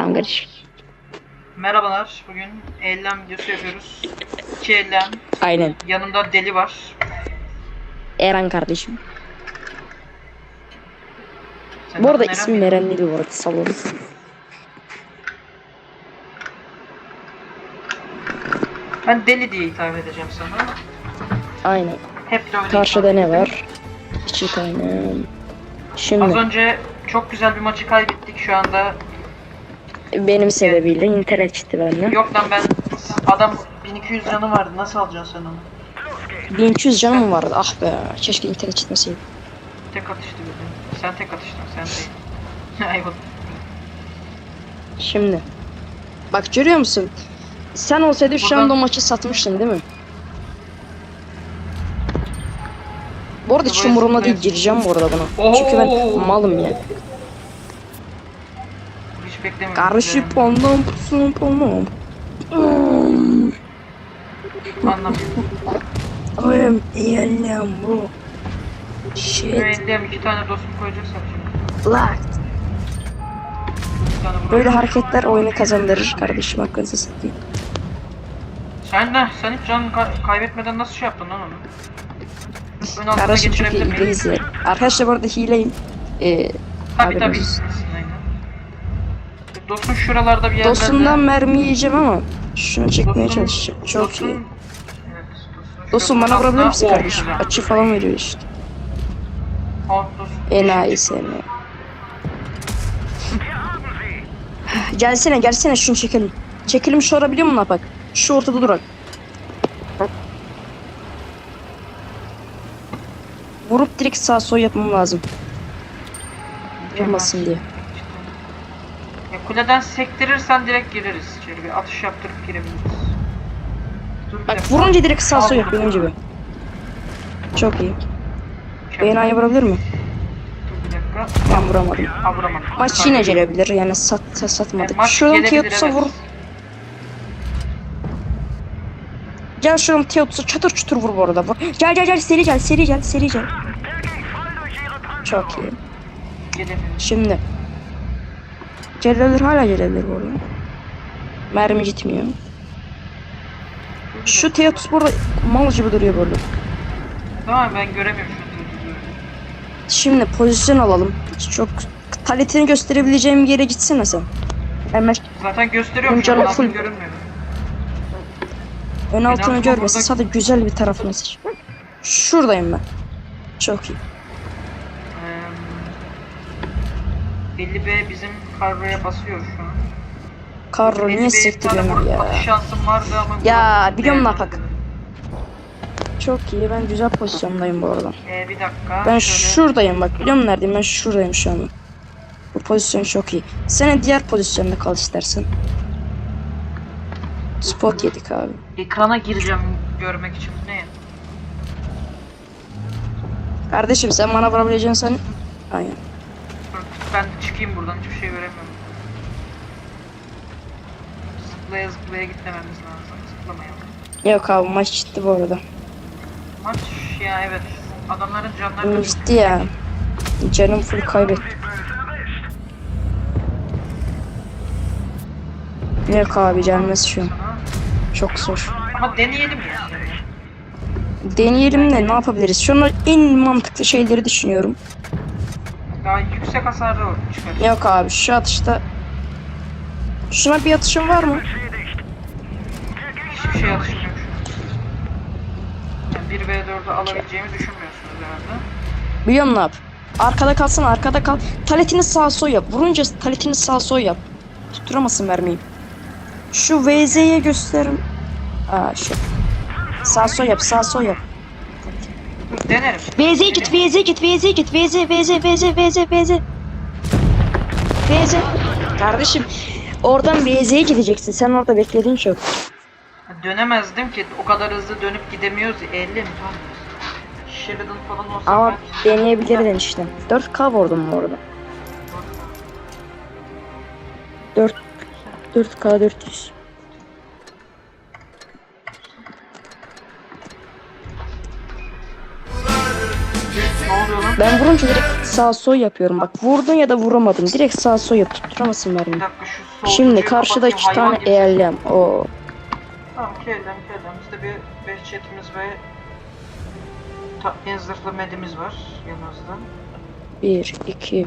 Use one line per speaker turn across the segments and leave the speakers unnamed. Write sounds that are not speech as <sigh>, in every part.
Tamam kardeşim.
Merhabalar. Bugün eylem videosu yapıyoruz. İki eylem.
Aynen.
Yanımda deli var.
Eren kardeşim.
Senin
Bu arada
Eren
ismim? Eren değil bu arada salon.
Ben deli diye hitap edeceğim sana.
Aynen.
Hep de öyle
Karşıda ne var? İki tane.
Az
Şimdi
önce çok güzel bir maçı kaybettik şu anda.
Benim sebebiyle internet gitti bende.
Yok lan ben adam 1200 canı vardı. Nasıl alacaksın sen onu?
1200 canım mı vardı? Ah be. Keşke internet gitmeseydi.
Tek atıştı bir de. Sen tek atıştın sen değil. <laughs> Ayıp.
Şimdi. Bak görüyor musun? Sen olsaydın şu
Buradan-
anda o maçı satmıştın değil mi? Bu arada hiç umurumda değil gireceğim bu arada buna.
Oo.
Çünkü ben malım ya.
Hiç beklemiyordum.
Karşı pondom pusun pondom.
Anlamadım.
Oğlum yeğenim bu. Shit.
eldeyim iki tane dostum koyacaksak şimdi.
Black.
Bir tane buraya.
Böyle hareketler oyunu kazandırır kardeşim hakkınızı satayım.
Sen de sen hiç can ka- kaybetmeden nasıl şey yaptın lan onu? Ön altına
Kardeşim çok
geçirebilir
iyi
miyim?
iyiyiz ya. Arkadaşlar bu arada hileyim. Ee,
Tabii tabii.
haberiniz olsun.
Dostum şuralarda bir yerlerde.
Dostumdan mermi yiyeceğim ama şunu çekmeye
Dostum-
çalışacağım. Çok
dostum-
iyi.
Evet, dostum.
Dostum bana vurabilir misin kardeşim?
güzel.
Açı falan veriyor işte. Enayi seni. Gelsene gelsene şunu çekelim. Çekelim şu ara biliyor musun bak? Şu ortada durak. Vurup direkt sağ sol yapmam lazım. Yapmasın diye.
Kuleden sektirirsen direkt gireriz içeri. Bir atış yaptırıp girebiliriz. Dur bir
Bak
dakika.
vurunca direkt
Al.
yap benim gibi. Çok iyi. Enayi vurabilir mi?
Dur bir dakika.
Ben vuramadım.
Ha vuramadım.
Maç yine gelebilir yani sat, satmadık.
maç
Şuradan
gelebilir,
Teotus'a
evet.
vur. Gel şuradan Teotus'a çatır çutur vur bu arada. Vur. Gel gel gel seri gel seri gel seri gel. Çok iyi.
Gelemiyor.
Şimdi. Gelebilir hala gelebilir bu arada. Mermi gitmiyor. Şu Teotus burada mal gibi duruyor burada.
Tamam ben göremiyorum şu.
Şimdi pozisyon alalım. Çok taletini gösterebileceğim yere gitsene sen. Hemen
Zaten gösteriyorum
Benim
şu an.
full.
görünmüyor.
ön altını görmesin.
burada-
Sadece güzel bir tarafını seç. Şuradayım ben. Çok iyi.
Ee, belli B bizim karroya basıyor şu an.
Karro
Belli
niye
tane
ya?
Atış şansım vardı ama...
Ya, biliyorum
Değmedi.
napak. Çok iyi. Ben güzel pozisyondayım bu arada.
Ee, bir dakika.
Ben
şöyle-
şuradayım bak. Biliyor musun neredeyim? Ben şuradayım şu an. Bu pozisyon çok iyi. Senin diğer pozisyonda kal istersen. Spot yedik abi.
Ekrana gireceğim görmek için. Ne?
Kardeşim sen bana vurabileceksin sen. Aynen.
Ben çıkayım buradan hiçbir şey göremiyorum. Zıplaya zıplaya gitmememiz lazım. Zıplamayalım.
Yok abi maç gitti bu arada.
Maç ya evet. Adamların canları
gitti ya. Canım full kaybettim. Yok abi gelmez şu an. Çok zor.
Ama deneyelim ya.
Deneyelim de ne yapabiliriz? Şu an en mantıklı şeyleri düşünüyorum.
Daha yüksek hasarlı çıkar.
Yok abi şu atışta Şuna bir atışın var mı?
Hiçbir şey şu an. Yani 1v4'ü alabileceğimi düşünmüyorsunuz herhalde.
Biliyor musun ne yap? Arkada kalsana arkada kal. Taletini sağ sol yap. Vurunca taletini sağ sol yap. Tutturamazsın vermeyi. Şu VZ'ye gösterim. Aa şey. Sağ sol yap sağ sol yap.
Denerim.
VZ git VZ git VZ git VZ VZ VZ VZ VZ VZ Kardeşim oradan VZ'ye gideceksin. Sen orada bekledin çok.
Dönemezdim ki o kadar hızlı dönüp gidemiyoruz. 50 mi. Sheridan falan olsa
Ama
belki-
deneyebilirdin işte. 4K vurdum bu arada. 4 4K 400.
Ne oluyor lan?
Ben vurunca direkt sağ sol yapıyorum. Bak vurdun ya da vuramadın. Direkt sağ sol yap. Tutturamasın
Bir
mermiyi.
dakika şu
Şimdi karşıda iki tane eğerlem. O
Tamam kelem kelem. Bizde bir behçetimiz ve ta, en zırhlı medimiz var yanımızda.
bir, iki.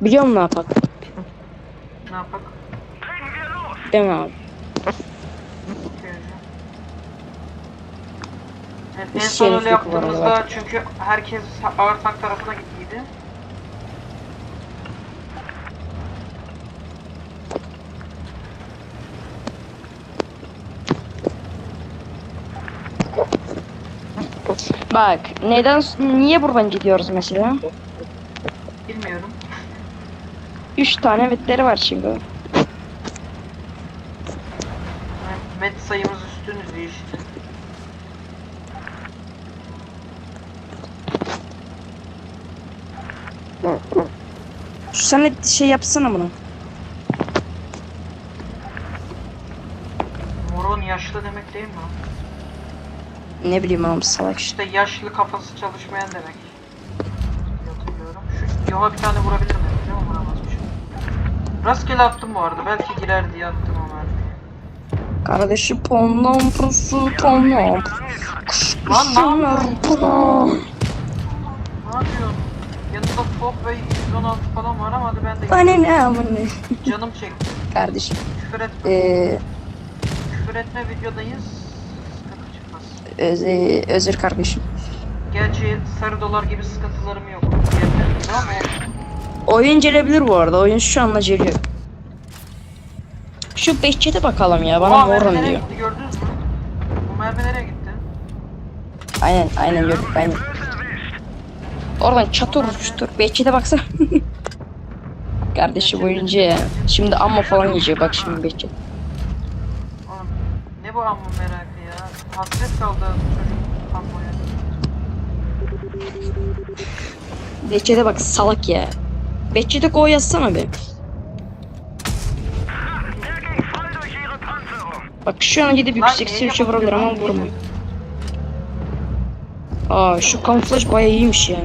Biliyor musun ne yapak?
Ne yapak?
Değil mi abi?
Evet, en
Biz
son öyle
şereflik
yaptığımızda
bak.
çünkü herkes ağır tank tarafına gittiydi.
Bak neden niye buradan gidiyoruz mesela?
Bilmiyorum.
Üç tane vetleri var şimdi.
Yani med sayımız üstünüz diye işte.
Şu sen de şey yapsana bunu.
Moron yaşlı demek değil mi?
Ne bileyim oğlum salak işte.
İşte yaşlı kafası çalışmayan demek. Hatırlıyorum. Şu yola bir tane vurabilir mi? Değil mi? Vuramazmış. Rastgele attım bu arada. Belki girer diye attım mermiyi.
Kardeşi pondan pusu pondan.
Lan ne yapıyorsun? Ne yapıyorsun? Yanında top ve 116 falan var ama hadi ben de
Bana ne amına.
canım çekti.
Kardeşim.
Küfür etme.
Ee,
Küfür etme videodayız. Sıkıntı çıkmaz.
öz, e, özür kardeşim.
Gerçi sarı dolar gibi sıkıntılarım yok. Yeter. Ama
Oyun gelebilir bu arada. Oyun şu anda geliyor. Şu Behçet'e bakalım ya. Bana
Aa, mermi
vurun
nereye
diyor.
gitti gördünüz mü? Bu mermi nereye gitti?
Aynen aynen gördük aynen. Oradan çatır çatır. Behçet'e baksana. <laughs> Kardeşim oyuncu ya. Şimdi amma falan yiyecek bak şimdi Behçet.
Oğlum ne bu amma merakı ya? Hasret kaldı çocuk ammoya.
Behçet'e bak salak ya. Behçet'e go yazsana be. Bak şu an gidip yüksek sürüşe vurabilir ama vurmuyor. Aa şu kamuflaj bayağı iyiymiş ya.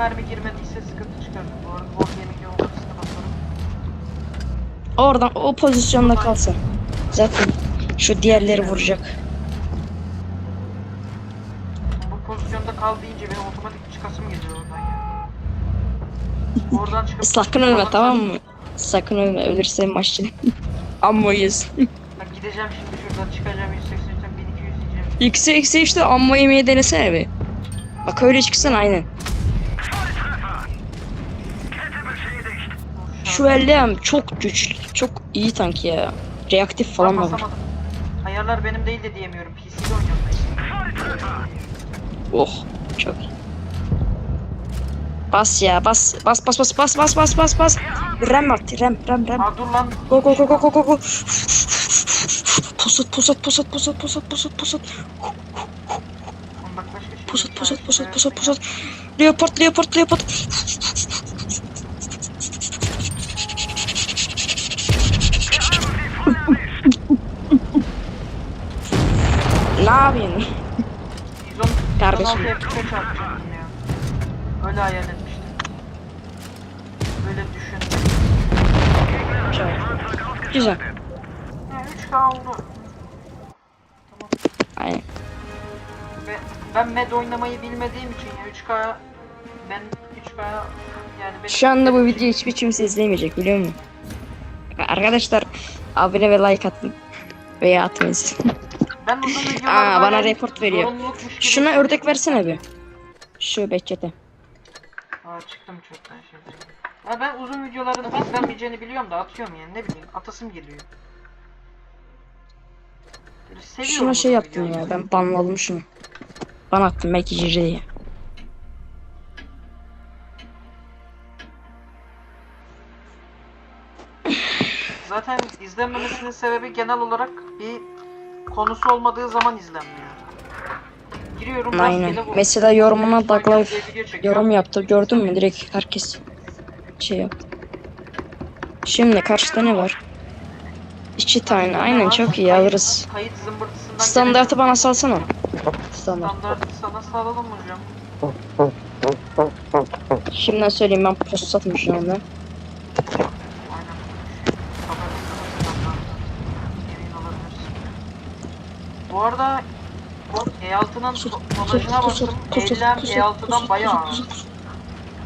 Mermi girmediyse sıkıntı çıkar. Bu arada bot yemek olmasına bakalım.
Oradan o pozisyonda kalsa. Zaten şu diğerleri vuracak.
Bu pozisyonda kal deyince benim otomatik çıkasım geliyor oradan ya. Oradan çıkıp...
Sakın ölme tamam mı? Sakın ölme ölürse maçta. <laughs> Amma yüz.
Bak gideceğim şimdi şuradan çıkacağım 180'den 1200 diyeceğim.
X'e X'e işte amma yemeği denesene bir. Bak öyle çıksın aynen. Şu ellem çok güçlü. Çok iyi tank ya. Reaktif falan da var.
Ayarlar benim değil de diyemiyorum. PC'de oynuyorum ben.
Oh çok iyi. Bas ya bas bas bas bas bas bas bas bas bas. Rem at rem rem rem.
Aa dur lan.
Go go go go go go go. Pusat pusat pusat pusat pusat pusat pusat.
Şey
Pusat pusat pusat pusat pusat. Leopard leopard leopard.
110
Kardeşim.
116 FPS çarpacaktım ya. Öyle hayal etmiştim. Böyle düşündüm.
Güzel.
Ya 3K oldu.
Aynen.
Ve ben med oynamayı bilmediğim için ya 3K ben 3K yani benim
Şu anda bu videoyu hiçbir kimse izleyemeyecek biliyor musun? Arkadaşlar abone ve like atın. Veya atmayız.
Ben uzun
Aa, bana
böyle
report veriyor.
zorunlulukmuş gibi-
Şuna ördek versene bir. Şu Behçet'e.
Aa çıktım çöpten şimdi. Ya ben uzun videoların izlenmeyeceğini biliyorum da atıyorum yani ne bileyim atasım geliyor. Böyle seviyorum
Şuna şey
uzun
yaptım
videoyu.
ya ben banladım şunu. Ban attım belki cici diye.
Zaten izlenmemesinin sebebi genel olarak bir konusu olmadığı zaman izlenmiyor. Giriyorum
Aynen.
rastgele bu-
Mesela yorumuna
diye
Life
video çekiyor.
yorum yaptı. Gördün mü? Direkt herkes şey yaptı. Şimdi karşıda ne var? İki tane. Aynen çok iyi alırız.
Kayıt zımbırtısından
Standartı bana salsana. Standart.
Standart sana sağlayalım hocam.
Şimdiden söyleyeyim ben postatım şu anda.
Bu arada E6'nın tonajına baktım. Eylem E6'dan bayağı ağır.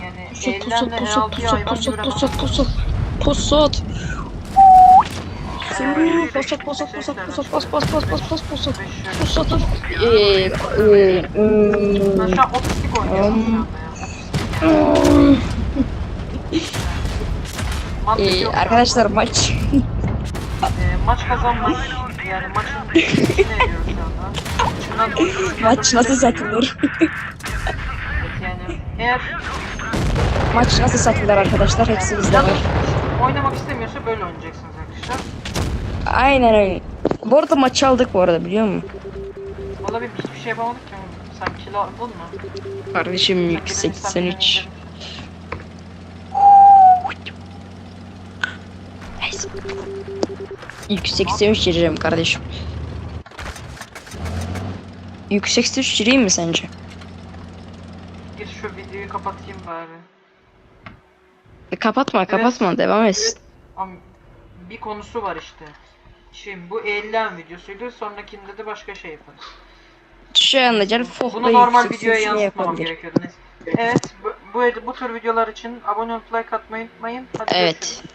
Yani Eylem'le E6'ya hayvan gibi rakam.
Posat posat posat Posat posat posat posat pos pos pos pos pos posat posat eee eee
Ben şu an otistik oynuyorum şu anda ya. Yok.
arkadaşlar maç
Ee, maç yani maçın içine ediyoruz şu anda. Şundan
maç nasıl satılır
yani eğer
maç nasıl satılır arkadaşlar hepsi bizde var
oynamak istemiyorsa böyle oynayacaksınız arkadaşlar.
aynen öyle bu arada maçı aldık bu arada biliyor musun
Valla bir hiçbir şey yapamadık ki. Sen kilo aldın mı?
kardeşim
Sen birini
83 Yük 83 gireceğim kardeşim. Yük 83 gireyim mi sence?
Gir şu videoyu kapatayım bari.
E, kapatma kapatma devam et.
Ama bir konusu var işte. Şimdi bu eylem videosuydu. Sonrakinde de başka şey yaparız.
Şu anda canım
Bunu normal videoya
83'ünü
yansıtmamam
yapabilir.
gerekiyordu. Neyse. Evet, bu, bu, bu tür videolar için abone olup like atmayı unutmayın. Hadi
Evet.
görüşürüz.